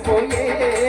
போயே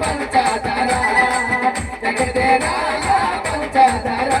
పంచదారా పంచదారా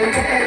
Yeah.